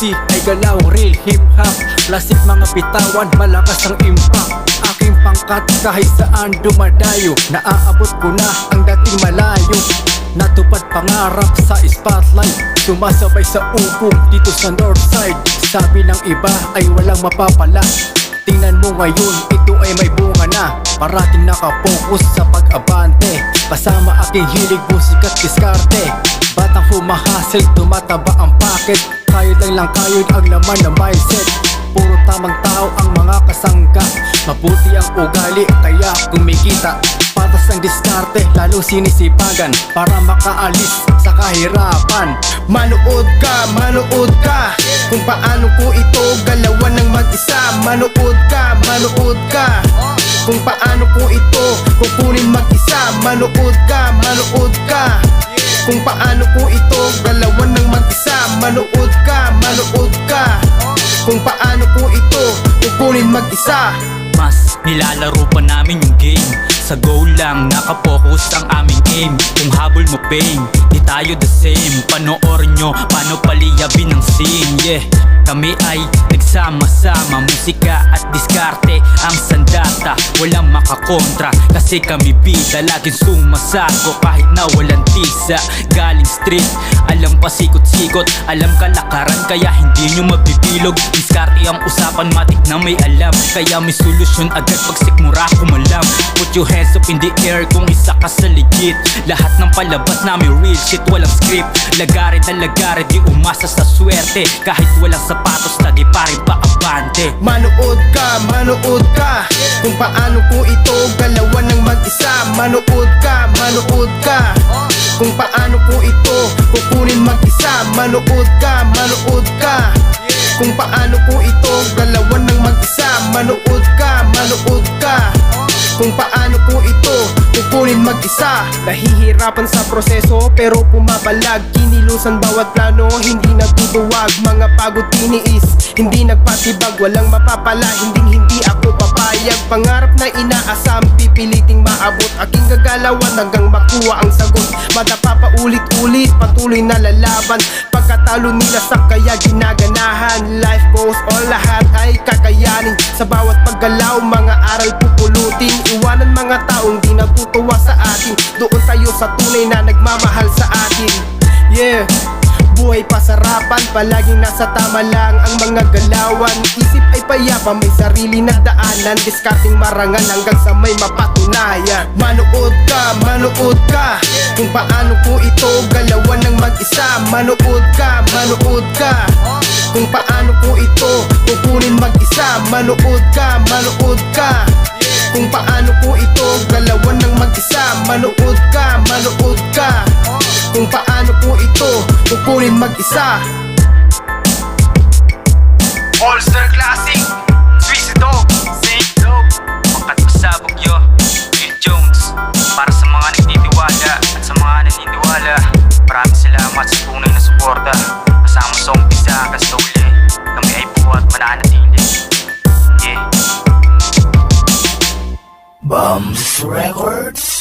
MC ay galaw real hip hop Plastic mga bitawan, malakas ang impact. Aking pangkat kahit saan dumadayo Naaabot ko na ang dating malayo. Natupad pangarap sa spotlight Sumasabay sa ugong dito sa northside Sabi ng iba ay walang mapapala. Tingnan mo ngayon, ito ay may bunga na. Parating nakapokus sa pag-abante. Kasama aking hilig musik at diskarte Batang humahasil, tumataba ang packet Kayod lang lang kayod ang laman ng mindset. Puro tamang tao ang mga kasangga Mabuti ang ugali, kaya kumikita. Patas ang diskarte, lalo sinisipagan. Para makaalis sa kahirapan. Manood ka, manood ka. Kung paano ko ito galawan ng mag-isa. Manood ka, manood ka. Kung paano ko ito kukunin mag-isa. Manood ka, manood ka Kung paano ko ito galawan ng mag-isa. Manood ka, manood ka. Kung paano ko ito kukunin mag-isa. Mas nilalaro pa namin yung game. Sa goal lang nakapokus ang aming aim. Kung habol mo pain, di tayo the same. Panoorin nyo, paano paliyabin ang scene Yeah, kami ay nagsama-sama Musika at diskarte ang sandata. Walang makakontra kasi kami bida Laging sumasako kahit na walang tisa Galing street, alam pa sikot-sikot Alam kalakaran kaya hindi nyo mabibilog. Diskarte ang usapan matik na may alam Kaya may solusyon agad pag sikmura kumalam. Put your hands up in the air kung isa ka sa legit. Lahat ng palabas namin real shit walang script. Lagare na lagare di umasa sa swerte. Kahit walang sapatos lagi pa rin paabante Manood ka, manood ka. Kung paano ko ito galawan ng mag-isa. Manood ka, manood ka. Kung paano ko ito kukunin mag-isa. Manood ka, manood ka. Kung paano ko ito galawan ng mag-isa. Manood ka, manood ka. Kung paano kukunin mag-isa. Nahihirapan sa proseso pero pumapalag. Kinilusan bawat plano hindi nagduduwag Mga pagod tiniis hindi nagpatibag. Walang mapapala hindi hindi ako papayag. Pangarap na inaasam pipiliting maabot. Aking gagalawan hanggang makuha ang sagot. Madapa pa ulit-ulit patuloy na lalaban. Pagkatalo nila sa kaya ginaganahan. Life goes on lahat ay kakayanin. Sa bawat paggalaw mga aral pupulutin. Iwanan mga taong sa tunay na nagmamahal sa atin Yeah Buhay pasarapan, palaging nasa tama lang ang mga galawan. Isip ay payapa, may sarili na daanan. Discarding marangal hanggang sa may mapatunayan. Manood ka, manood ka. Kung paano ko ito galawan ng mag-isa. Manood ka, manood ka. Kung paano ko ito kukunin mag-isa. Manood ka, manood ka kung paano ko ito galawan ng mag-isa Manood ka, manood ka. Kung paano ko ito kukunin mag-isa. All-Star Classic Bums Records.